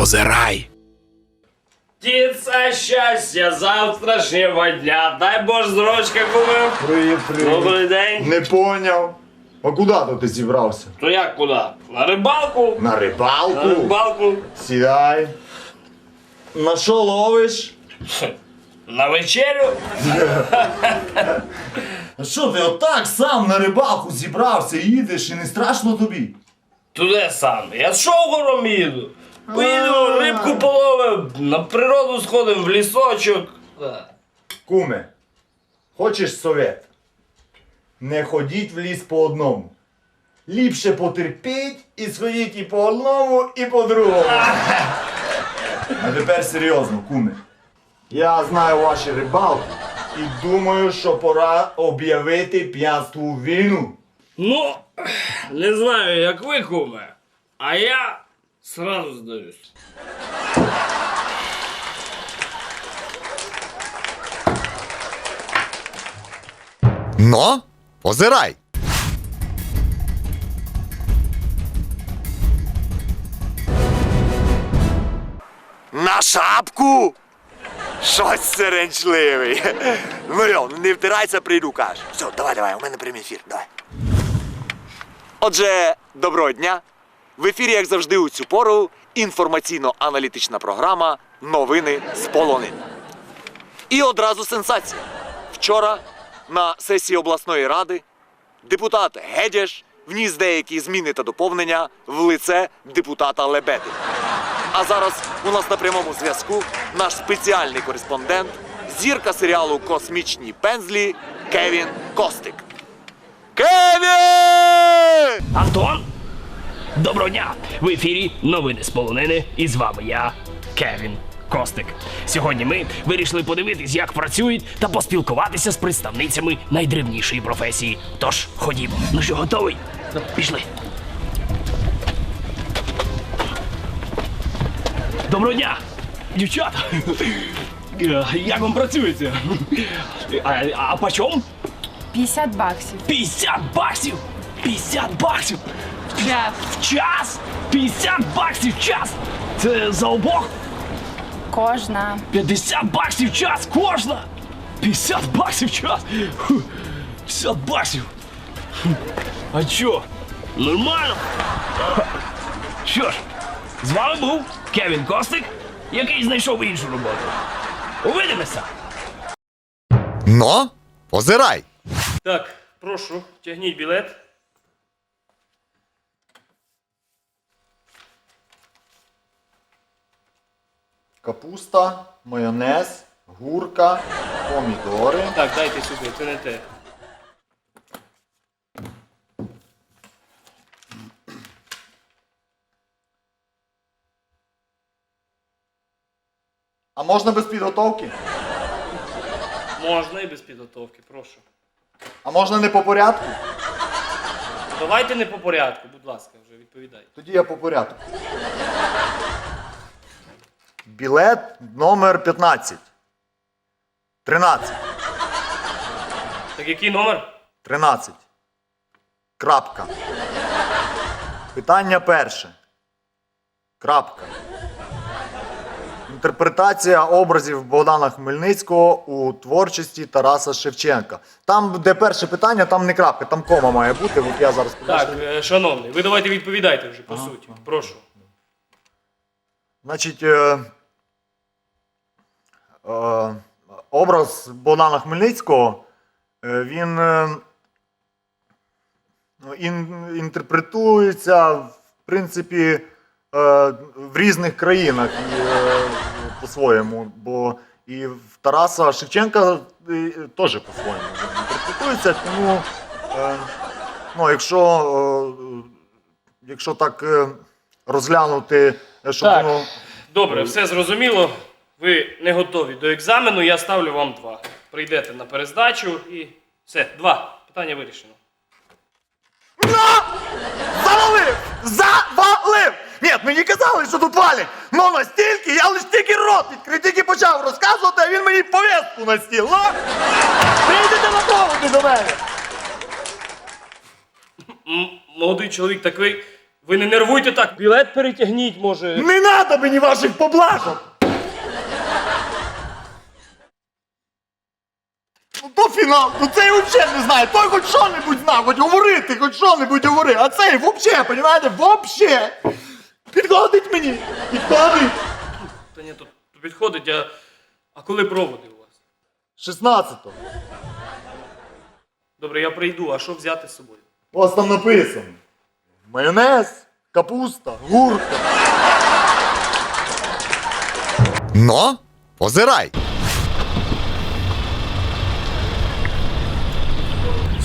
Позирай. Птица счастья завтрашнего дня. Дай Бог зрочка кумив. Привіт, Добрий день. Не поняв. А куди то ти зібрався? То як куди? На рибалку? На рибалку? На рибалку? рибалку. Сідай. На що ловиш? На вечерю? А що ти отак сам на рибалку зібрався, їдеш і не страшно тобі? Туди сам. Я з шовгором їду. Поїду, рибку половив, на природу сходимо, в лісочок. Куме, хочеш совет? Не ходіть в ліс по одному. Ліпше потерпіть і сходіть і по одному, і по другому. А тепер серйозно, куме. Я знаю ваші рибалки і думаю, що пора об'явити п'янству війну. Ну, не знаю, як ви, куме, а я сразу здаюсь. Но позирай. На шапку! Щось серенчливий. Ну не втирайся, прийду, каш. Все, давай, давай, у мене прямий ефір, давай. Отже, доброго дня. В ефірі, як завжди, у цю пору інформаційно-аналітична програма Новини з полонин. І одразу сенсація. Вчора на сесії обласної ради депутат Гедєш вніс деякі зміни та доповнення в лице депутата Лебеди. А зараз у нас на прямому зв'язку наш спеціальний кореспондент, зірка серіалу Космічні пензлі Кевін Костик. Кевін! Антон! Доброго дня! В ефірі новини з полонини і з вами я, Кевін Костик. Сьогодні ми вирішили подивитись, як працюють, та поспілкуватися з представницями найдревнішої професії. Тож ходімо. Ну що, готовий? Пішли. Доброго дня! Дівчата! Як вам працюється? А, а по чому? 50 баксів. 50 баксів! 50 баксів! Да. В час! 50 баксів в час! Це за обох Кожна. 50 баксів в час кожна! 50 баксів в час! Фу, 50 баксів! Фу, А чо? Нормально? Що ж, з вами був Кевін Костик, який знайшов іншу роботу. Увидимося! Но позирай. Так, прошу, тягніть білет. Капуста, майонез, гурка, помідори. Так, дайте сюди, це не те. А можна без підготовки? Можна і без підготовки, прошу. А можна не по порядку? Давайте не по порядку, будь ласка, вже відповідайте. Тоді я по порядку. Білет номер 15. 13. Так який номер? 13. Крапка. Питання перше. Крапка. Інтерпретація образів Богдана Хмельницького у творчості Тараса Шевченка. Там, де перше питання, там не крапка, там кома має бути. От я зараз Так, е, шановний, ви давайте відповідайте вже по суті. Прошу. Значить, е, образ Богдана Хмельницького, е, він е, ну, ін, інтерпретується, в принципі, е, в різних країнах е, по-своєму. Бо і в Тараса Шевченка е, теж по-своєму інтерпретується. Тому, е, ну, якщо, е, якщо так е, розглянути, е, щоб Так. воно. Добре, все зрозуміло. Ви не готові до екзамену, я ставлю вам два. Прийдете на перездачу і все, два. Питання вирішено. Завалив! Завалив! Ні, мені казали, що тут валять. Ну настільки, я лиш тільки рот відкрив, тільки почав розказувати, а він мені повістку на стіл. Ну? Прийдете на доводи до мене. М- молодий чоловік, так ви Ви не нервуйте так, білет перетягніть, може. Не надо мені ваших поблажок! Ну то фінал, ну цей взагалі не знає. Той хоч що-небудь знав, хоч говорити, хоч що-небудь говори, а цей взагалі, понімаєте, взагалі. Підходить мені, підходить. Та ні, тут підходить, а. А коли проводи у вас? 16-го. Добре, я прийду, а що взяти з собою? У вас там написано. Майонез, капуста, гурка. Но позирай.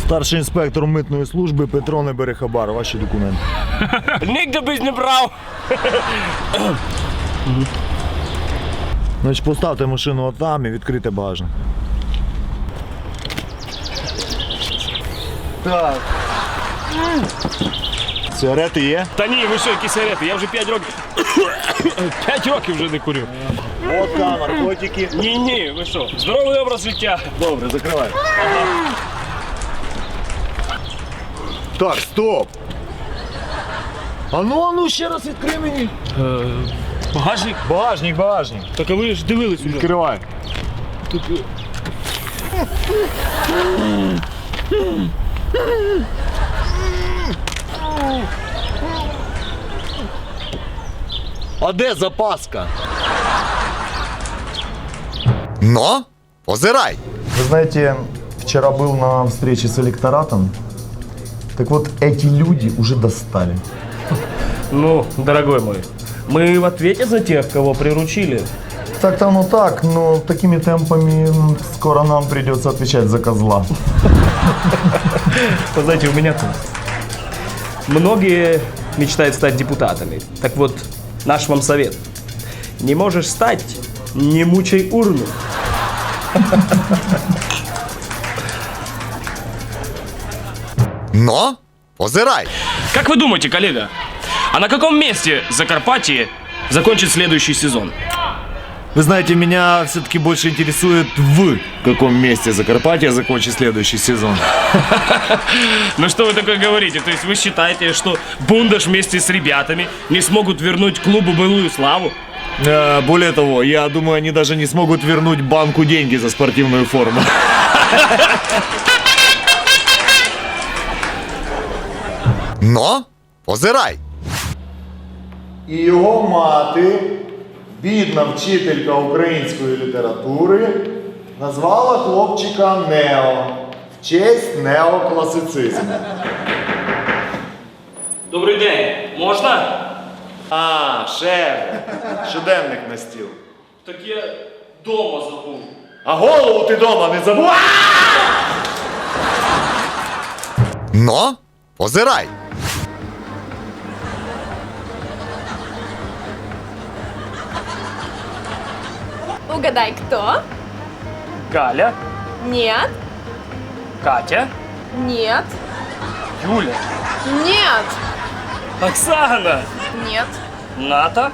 Старший інспектор митної служби Петро Неберехабар. Ваші документи. Нігде бись не брав. Значить, поставте машину отам і відкрийте багажник. Так. Сигарети є? Та ні, ви що, які сигарети? Я вже 5 років. 5 років вже не курю. Водка, наркотики. Ні, ні, ви що? Здоровий образ життя. Добре, закривай. Так, стоп. А ну, а ну ще раз відкрий мені. Багажник? Багажник, багажник. Так а ви ж дивились уже. Відкривай. А де запаска? Но позирай. Вы знаете, вчера был на встрече с электоратом. Так вот, эти люди уже достали. Ну, дорогой мой, мы в ответе за тех, кого приручили. Так-то оно так, но такими темпами скоро нам придется отвечать за козла. Вы знаете, у меня тут. Многие мечтают стать депутатами. Так вот, наш вам совет. Не можешь стать, не мучай урну. Но позирай. Как вы думаете, коллега, а на каком месте Закарпатье закончит следующий сезон? Вы знаете, меня все-таки больше интересует в каком месте Закарпатье закончит следующий сезон. Ну что вы такое говорите? То есть вы считаете, что Бундаш вместе с ребятами не смогут вернуть клубу былую славу? Э, более того, я думаю, они даже не смогут вернуть банку деньги за спортивную форму. Но позирай. І його мати, бідна вчителька української літератури, назвала хлопчика Нео в честь неокласицизму. Добрий день, можна? А, шеф, щоденник на стіл. Так я дома забув. А голову ти дома не забув? Но позирай. Угадай, кто? Галя, Нет, Катя, нет, Юля, нет, Оксана, нет, Ната,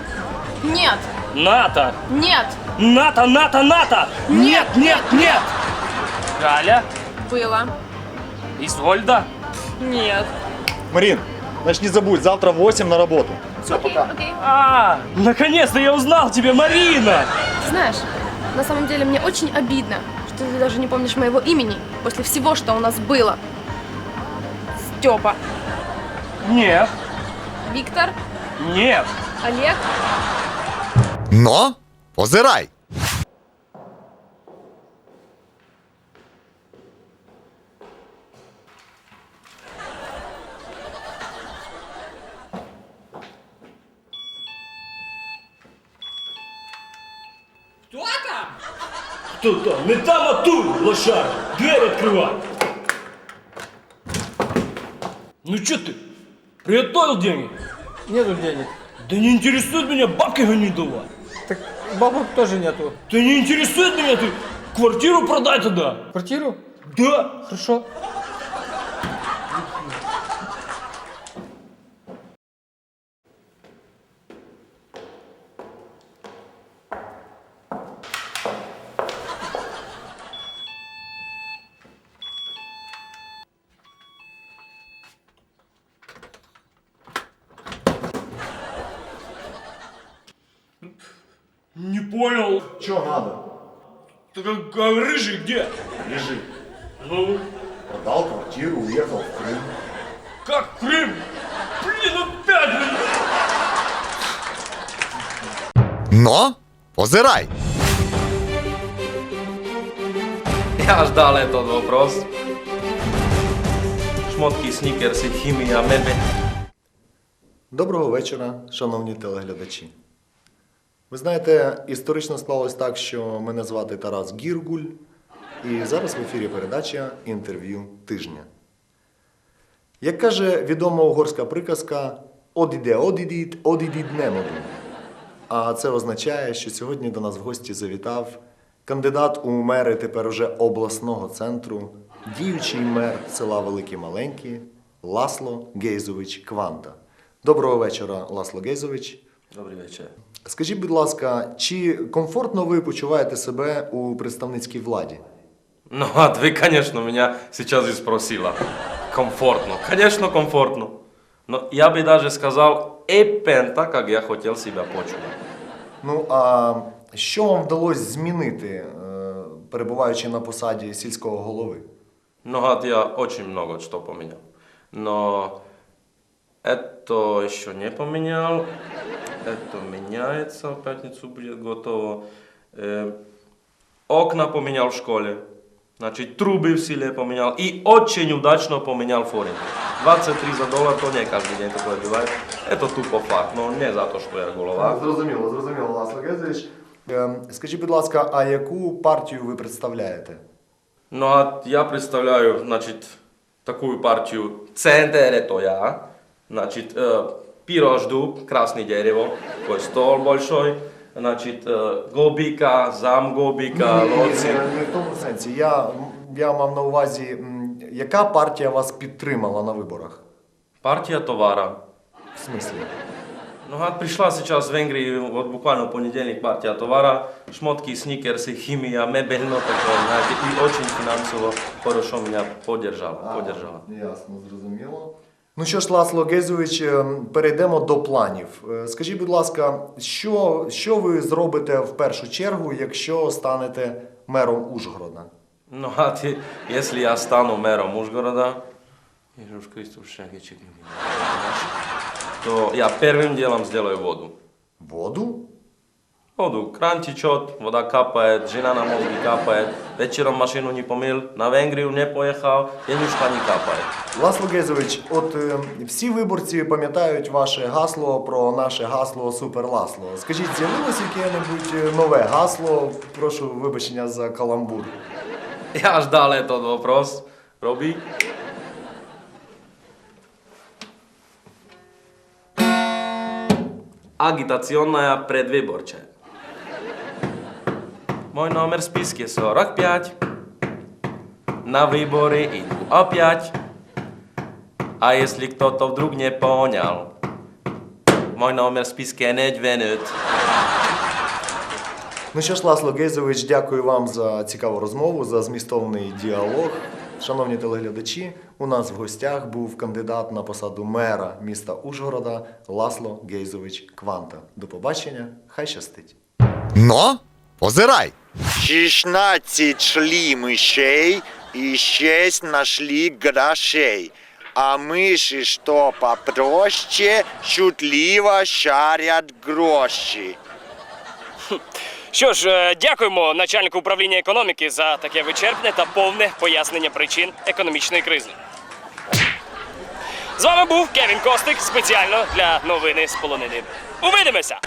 нет, Ната, нет. Ната, Ната, Ната! Нет, нет, нет! Галя, Было. Изольда, Нет. Марин, значит не забудь, завтра в 8 на работу. Все, Окей, пока. окей. А, наконец-то я узнал тебя, Марина! Знаешь, на самом деле мне очень обидно, что ты даже не помнишь моего имени после всего, что у нас было. Степа. Нет, Виктор. нет. Олег. Но позирай. Кто там? Не там, а тут, лошара! Дверь открывай! Ну что ты? Приготовил деньги? Нету денег. Да не интересует меня, бабки гони давай. Так бабок тоже нету. Ты не интересует меня, ты квартиру продай тогда. Квартиру? Да. Хорошо. надо? Так а рыжий где? Лежи. Ну, Продал квартиру, уехал в Крым. как Крым? Блин, опять, блин. Но позирай! Я ждал этот вопрос. Шмотки, сникерси, хімія, мебель. Доброго вечора, шановні телеглядачі. Ви знаєте, історично склалось так, що мене звати Тарас Гіргуль, і зараз в ефірі передача інтерв'ю тижня. Як каже відома угорська приказка Одіде одідіт, одідіт немоду. А це означає, що сьогодні до нас в гості завітав кандидат у мери тепер уже обласного центру, діючий мер села Великі Маленькі Ласло Гейзович Кванта. Доброго вечора, Ласло Гейзович. Добрий вечір. Скажіть, будь ласка, чи комфортно ви почуваєте себе у представницькій владі? Ну, а ты, конечно, меня сейчас и спросила. Комфортно. Конечно, комфортно. Но я бы даже сказал, так, как я хотел себя почувствовать. Ну а що вам вдалося змінити, е, перебуваючи на посаді сільського голови? Ну, а я очень много что поменял. Но это еще не поменял. Это меняется, в пятницу будет готово. Э, окна поменял в школе. Значит, трубы в селе поменял. И очень удачно поменял форинг. 23 за доллар, то не каждый день такое бывает. Это тупо факт, но не за то, что я голова. Зрозуміло, зрозуміло, Ласло Гейзович. Е, Скажіть, будь ласка, а яку партію ви представляєте? Ну, а я представляю, значит, такую партию ЦНДР, это я. Значит, э, пирож дуб, красное дерево, такой стол большой. Значит, э, гобика, зам гобика, Ні, ні, ні, лоцин. не, не в тому сенсі. Я, я мав на увазі, м, яка партія вас підтримала на виборах? Партия товара. В смислі? Ну, а пришла сейчас в Венгрии, вот буквально в понедельник партия товара, шмотки, сникерсы, химия, мебель, ну такое, знаете, и очень финансово хорошо меня поддержала, поддержала. Ясно, зрозуміло. Ну що ж, Ласло Гейзович, е, перейдемо до планів. Е, Скажіть, будь ласка, що, що ви зробите в першу чергу, якщо станете мером Ужгорода? Ну, а ты, если я стану мэром Ужгорода, Иисус Христос, шагичек, то я первым делом сделаю воду. Воду? Воду. Кран течет, вода капает, жена на мозги капает, вечером машину не помыл, на Венгрию не поехал, денежка не капает. Ласло Гейзович, от е, всі виборці пам'ятають ваше гасло про наше гасло Супер Ласло. Скажіть, з'явилось яке-небудь е, нове гасло? Прошу вибачення за каламбур. Я ждал этот вопрос. Роби. Агитационная предвыборчая. Мой номер в списке 45. На выборы иду опять. А если кто-то вдруг не понял, мой номер в списке не 12. Ну що ж, Ласло Гейзович, дякую вам за цікаву розмову, за змістовний діалог. Шановні телеглядачі, у нас в гостях був кандидат на посаду мера міста Ужгорода Ласло Гейзович Кванта. До побачення, хай щастить. Но позирай! 16 шли мышей и 6 нашли грошей. А мыши, что попроще, шутливо шарят гроши. Що ж, е, дякуємо начальнику управління економіки за таке вичерпне та повне пояснення причин економічної кризи. З вами був Кевін Костик спеціально для новини з полонини. Увидимося!